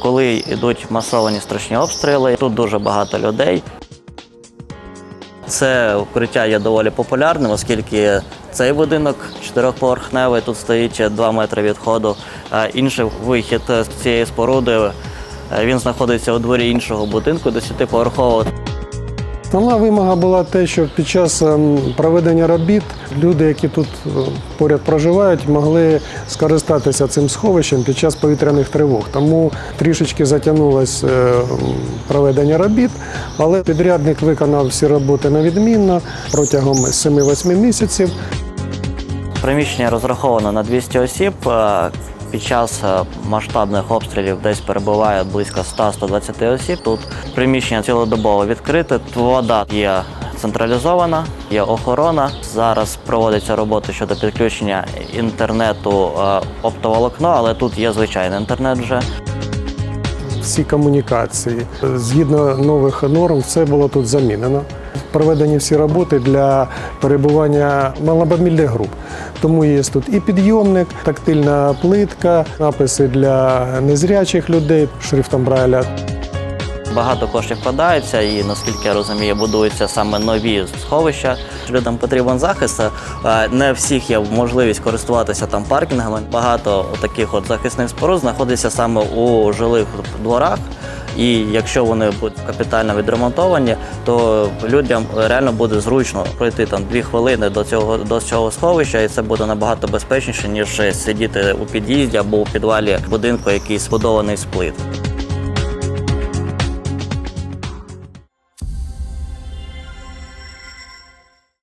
Коли йдуть масовані страшні обстріли, тут дуже багато людей. Це укриття є доволі популярним, оскільки цей будинок чотирьохповерхневий, тут стоїть 2 метри відходу. А інший вихід з цієї споруди е, він знаходиться у дворі іншого будинку, 10-поверхового. Основна вимога була те, що під час ем, проведення робіт люди, які тут е, поряд проживають, могли скористатися цим сховищем під час повітряних тривог. Тому трішечки затягнулось е, проведення робіт, але підрядник виконав всі роботи навідмінно протягом 7-8 місяців. Приміщення розраховано на 200 осіб. Під час е, масштабних обстрілів десь перебуває близько 100-120 осіб. Тут приміщення цілодобово відкрите. Вода є централізована, є охорона. Зараз проводиться роботи щодо підключення інтернету е, оптоволокно, але тут є звичайний інтернет вже. всі комунікації. Згідно нових норм, все було тут замінено. Проведені всі роботи для перебування маломобільних груп. Тому є тут і підйомник, тактильна плитка, написи для незрячих людей шрифтом Брайля. Багато коштів вкладається, і наскільки я розумію, будуються саме нові сховища. Людям потрібен захист. Не всіх є можливість користуватися там паркінгами. Багато таких от захисних споруд знаходиться саме у жилих дворах. І якщо вони будуть капітально відремонтовані, то людям реально буде зручно пройти там дві хвилини до цього до цього сховища, і це буде набагато безпечніше ніж сидіти у під'їзді або у підвалі будинку, який збудований з плит.